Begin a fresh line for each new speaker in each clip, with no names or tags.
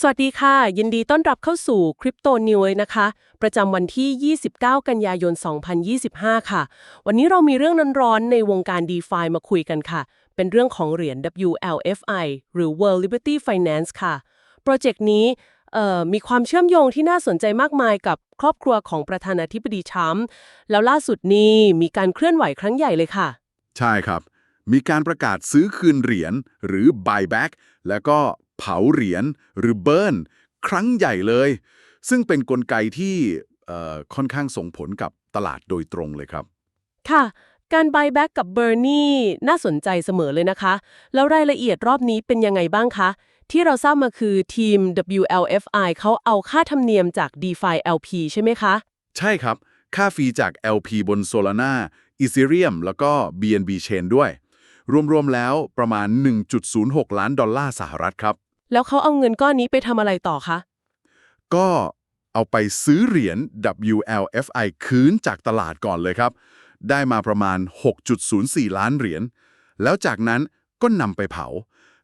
สวัสดีค่ะ ยินดีต้อนรับเข้าสู่ Crypto News นะคะ ประจำวันที่ 29 กันยายน 2025 ค่ะ วันนี้เรามีเรื่องร้อนๆในวงการ DeFi มาคุยกันค่ะ เป็นเรื่องของเหรียญ WLFI หรือ World Liberty Finance ค่ะ โปรเจกต์นี้มีความเชื่อมโยงที่น่าสนใจมากมายกับครอบครัวของประธานาธิบดีทรัมแล้วล่าสุดนี้มีการเคลื่อนไหวครั้งใหญ่เลยค่ะ
ใช่ครับ มีการประกาศซื้อคืนเหรียญหรือ buyback แล้วก็ เผาเหรียญหรือ burn ครั้งใหญ่เลย ซึ่งเป็นนกลไกที่เอ่อค่อนข้างส่งผลกับตลาดโดยตรงเลยครับ
ค่ะ การ buyback กับ burn นี่น่าสนใจเสมอเลยนะคะ แล้วรายละเอียดรอบนี้เป็นยังไงบ้างคะ ที่เราทราบมาคือทีม WLFI เขาเอาค่าธรรมเนียมจาก DeFi LP ใช่ไหมคะ
ใช่ครับ ค่าฟรีจาก LP บน Solana Ethereum แล้วก็ BNB Chain ด้วย รวมๆแล้วประมาณ 1.06 ล้านดอลลาร์สหรัฐครับ
แล้วเขาเอาเงินก้อนนี้ไปทำอะไรต่อคะ
ก็เอาไปซื้อเหรียญ WLFI คืนจากตลาดก่อนเลยครับ ได้มาประมาณ 6.04 ล้านเหรียญ แล้วจากนั้นก็นำไปเผา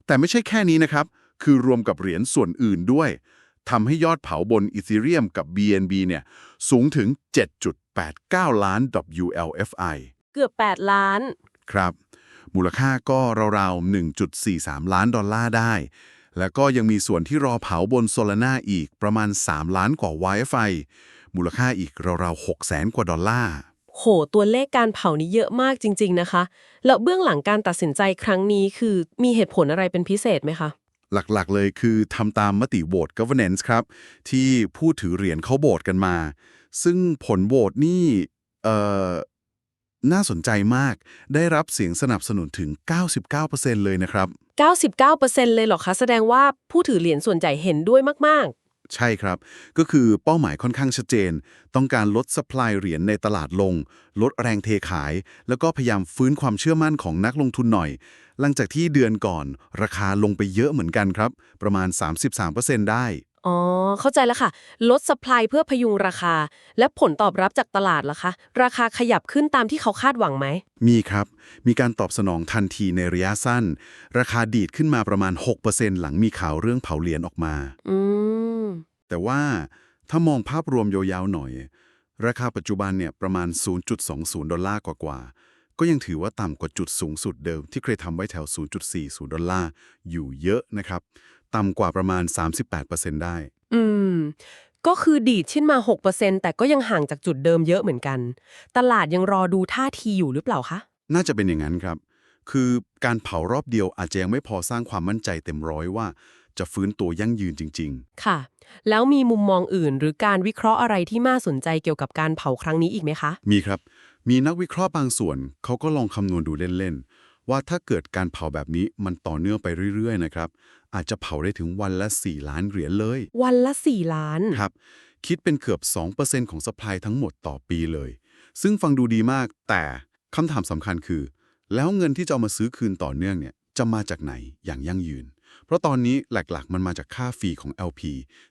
แต่ไม่ใช่แค่นี้นะครับ คือรวมกับเหรียญส่วนอื่นด้วยทำให้ยอดเผาบน Ethereum กับ BNB เนี่ยสูงถึง 7.89 ล้าน WLFI
เกือบ 8 ล้าน
ครับ มูลค่าก็ราวๆ 1.43 ล้านดอลลาร์ได้ แล้วก็ยังมีส่วนที่รอเผาบน Solana อีกประมาณ 3 ล้านกว่า YFI มูลค่าอีกราวๆ6แสนกว่าดอลลาร์
โห ตัวเลขการเผานี้เยอะมากจริง ๆ นะคะ แล้วเบื้องหลังการตัดสินใจครั้งนี้คือมีเหตุผลอะไรเป็นพิเศษไหมคะ
หลักๆ เลยคือทำตามมติโหวต governance ครับ ที่ผู้ถือเหรียญเขาโหวตกันมา ซึ่งผลโหวตนี่ เอ่อ น่าสนใจมาก ได้รับเสียงสนับสนุนถึง 99%เลยนะครับ
99%เลยเหรอคะ แสดงว่าผู้ถือเหรียญส่วนใหญ่เห็นด้วยมาก
ใช่ครับ ก็คือเป้าหมายค่อนข้างชัดเจน ต้องการลดสป라이เหรียญในตลาดลง ลดแรงเทขาย แล้วก็พยายามฟื้นความเชื่อมั่นของนักลงทุนหน่อย หลังจากที่เดือนก่อน ราคาลงไปเยอะเหมือนกันครับ ประมาณ 33%ได้
ๆ อ๋อ เข้าใจแล้วค่ะ ลดสป라이เพื่อพยุงราคา และผลตอบรับจากตลาดล่ะคะ ราคาขยับขึ้นตามที่เขาคาดหวังไหม
มีครับ มีการตอบสนองทันทีในระยะสั้น ราคาดีดขึ้นมาประมาณ 6%หลังมีข่าวเรื่องเผาเหรียญออกมา
อืม
แต่ว่าถ้ามองภาพรวมยาวๆหน่อย ราคาปัจจุบันเนี่ยประมาณ 0.20 ดอลลาร์กว่าๆ ก็ยังถือว่าต่ำกว่าจุดสูงสุดเดิมที่เคยทำไว้แถว 0.40 ดอลลาร์อยู่เยอะนะครับ ต่ำกว่าประมาณ 38%ได้
อืม ก็คือดีดขึ้นมา 6%แต่ก็ยังห่างจากจุดเดิมเยอะเหมือนกัน ตลาดยังรอดูท่าทีอยู่หรือเปล่าคะ
น่าจะเป็นอย่างนั้นครับ คือการเผารอบเดียวอาจจะยังไม่พอสร้างความมั่นใจเต็มร้อยว่า จะฟื้นตัวยั่งยืนจริงๆ
ค่ะ แล้วมีมุมมองอื่นหรือการวิเคราะห์อะไรที่น่าสนใจเกี่ยวกับการเผาครั้งนี้อีกไหมคะ
มีครับ มีนักวิเคราะห์บางส่วนเขาก็ลองคำนวณดูเล่นๆ ว่าถ้าเกิดการเผาแบบนี้มันต่อเนื่องไปเรื่อยๆนะครับ อาจจะเผาได้ถึงวันละ 4 ล้านเหรียญเลย
วันละ 4 ล้าน
ครับ คิดเป็นเกือบ 2%ของสป라이ทั้งหมดต่อปีเลย ซึ่งฟังดูดีมาก แต่คำถามสำคัญคือ แล้วเงินที่จะเอามาซื้อคืนต่อเนื่องเนี่ยจะมาจากไหนอย่างยั่งยืน เพราะตอนนี้หลักๆ มันมาจากค่าฟรีของ LP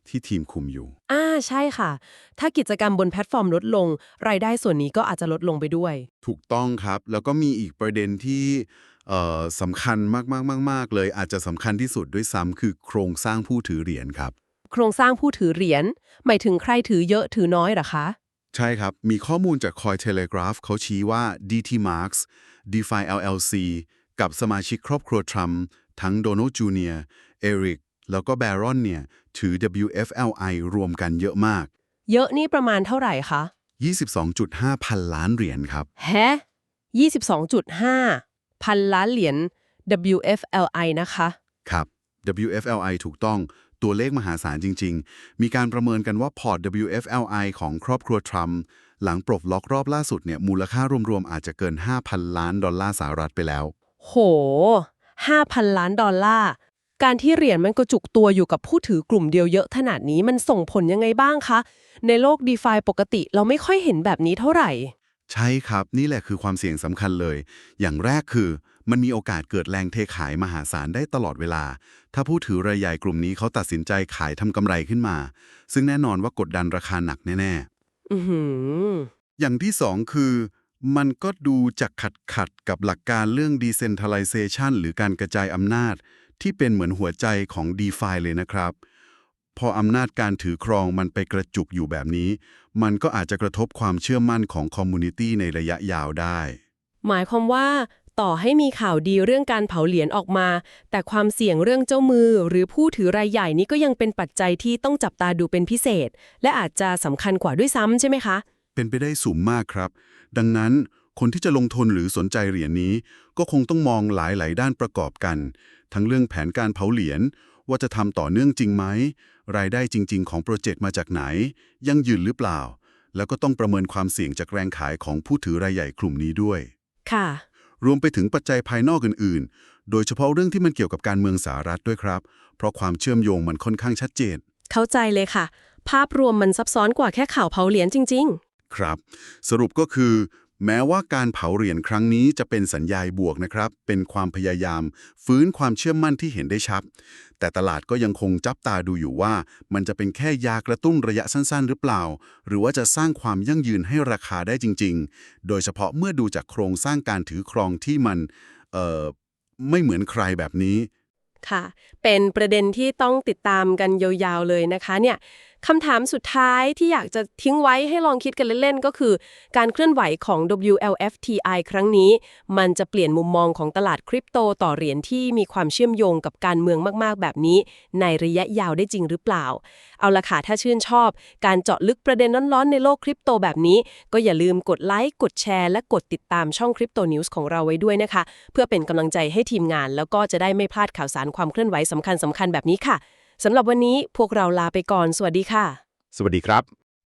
ที่ทีมคุมอยู่
อ่าใช่ค่ะ ถ้ากิจกรรมบนแพลตฟอร์มลดลง รายได้ส่วนนี้ก็อาจจะลดลงไปด้วย
ถูกต้องครับ แล้วก็มีอีกประเด็นที่เอ่อสำคัญมากๆๆๆเลยอาจจะสำคัญที่สุดด้วยซ้ำคือโครงสร้างผู้ถือเหรียญครับ
โครงสร้างผู้ถือเหรียญหมายถึงใครถือเยอะถือน้อยเหรอคะ
ใช่ครับ มีข้อมูลจาก Cointelegraph เขาชี้ว่า DT Marks DeFi LLC กับสมาชิกครอบครัวทรัมป์ ทั้งโดนัลด์จูเนียร์เอริกแล้วก็แบรอนเนี่ยถือ WFLI รวมกันเยอะมาก
เยอะนี่ประมาณเท่าไหร่คะ
22.5 พันล้านเหรียญครับ
แฮะ 22.5 พันล้านเหรียญ WFLI นะคะ
ครับ WFLI ถูกต้องตัวเลขมหาศาลจริง ๆ มีการประเมินกันว่าพอร์ต WFLI ของครอบครัวทรัมป์หลังปลดล็อกรอบล่าสุดเนี่ยมูลค่ารวมๆอาจจะเกิน 5,000 ล้านดอลลาร์สหรัฐไปแล้ว
โห 5,000 ล้านดอลลาร์ การที่เหรียญมันกระจุกตัวอยู่กับผู้ถือกลุ่มเดียวเยอะขนาดนี้มันส่งผลยังไงบ้างคะ ในโลก d e f าปกติเราไม่ค่อยเห็นแบบนี้เท่าไหร่
ใช่ครับ นี่แหละคือความเสี่ยงสำคัญเลย อย่างแรกคือ มันมีโอกาสเกิดแรงเทขายมหาศาลได้ตลอดเวลา ถ้าผู้ถือรายใหญ่กลุ่มนี้เขาตัดสินใจขายทำกำไรขึ้นมา ซึ่งแน่นอนว่ากดดันราคาหนักแน่
อือหือ
ๆอย่างที่สองคือ มันก็ดูจะขัดขัดกับหลักการเรื่อง decentralization หรือการกระจายอำนาจ ที่เป็นเหมือนหัวใจของ DeFi เลยนะครับ พออำนาจการถือครองมันไปกระจุกอยู่แบบนี้ มันก็อาจจะกระทบความเชื่อมั่นของคอมมูนิตี้ในระยะยาวได้
หมายความว่าต่อให้มีข่าวดีเรื่องการเผาเหรียญออกมา แต่ความเสี่ยงเรื่องเจ้ามือ หรือผู้ถือรายใหญ่นี้ก็ยังเป็นปัจจัยที่ต้องจับตาดูเป็นพิเศษ และอาจจะสำคัญกว่าด้วยซ้ำใช่ไหมคะ
เป็นไปได้สูงมากครับ ดังนั้นคนที่จะลงทุนหรือสนใจเหรียญนี้ ก็คงต้องมองหลาย ๆ ด้านประกอบกัน ทั้งเรื่องแผนการเผาเหรียญว่าจะทำต่อเนื่องจริงไหม รายได้จริง ๆ ของโปรเจกต์มาจากไหน ยั่งยืนหรือเปล่า แล้วก็ต้องประเมินความเสี่ยงจากแรงขายของผู้ถือรายใหญ่กลุ่มนี้ด้วย
ค่ะ
รวมไปถึงปัจจัยภายนอกอื่น ๆ โดยเฉพาะเรื่องที่มันเกี่ยวกับการเมืองสหรัฐด้วยครับ เพราะความเชื่อมโยงมันค่อนข้างชัดเจน
เข้าใจเลยค่ะ ภาพรวมมันซับซ้อนกว่าแค่ข่าวเผาเหรียญจริง
ครับ สรุปก็คือ แม้ว่าการเผาเหรียญครั้งนี้จะเป็นสัญญาณบวกนะครับ เป็นความพยายาม ฟื้นความเชื่อมั่นที่เห็นได้ชัด แต่ตลาดก็ยังคงจับตาดูอยู่ว่า มันจะเป็นแค่ยากระตุ้นระยะสั้น ๆ หรือเปล่า หรือว่าจะสร้างความยั่งยืนให้ราคาได้จริง ๆ โดยเฉพาะเมื่อดูจากโครงสร้างการถือครองที่มันไม่เหมือนใครแบบนี้
ค่ะ เป็นประเด็นที่ต้องติดตามกันยาวๆเลยนะคะเนี่ย คำถามสุดท้ายที่อยากจะทิ้งไว้ให้ลองคิดกันเล่นๆ ก็คือ การเคลื่อนไหวของ WLFTI ครั้งนี้ มันจะเปลี่ยนมุมมองของตลาดคริปโตต่อเหรียญที่มีความเชื่อมโยงกับการเมืองมากๆ แบบนี้ ในระยะยาวได้จริงหรือเปล่า เอาละค่ะ ถ้าชื่นชอบ การเจาะลึกประเด็นร้อนๆ ในโลกคริปโตแบบนี้ ก็อย่าลืมกดไลค์ กดแชร์ และกดติดตามช่องคริปโตนิวส์ของเราไว้ด้วยนะคะ เพื่อเป็นกำลังใจให้ทีมงาน แล้วก็จะได้ไม่พลาดข่าวสารความเคลื่อนไหวสำคัญๆ แบบนี้ค่ะ สำหรับวันนี้พวกเราลาไปก่อน สวัสดีค่ะ
สวัสดีครับ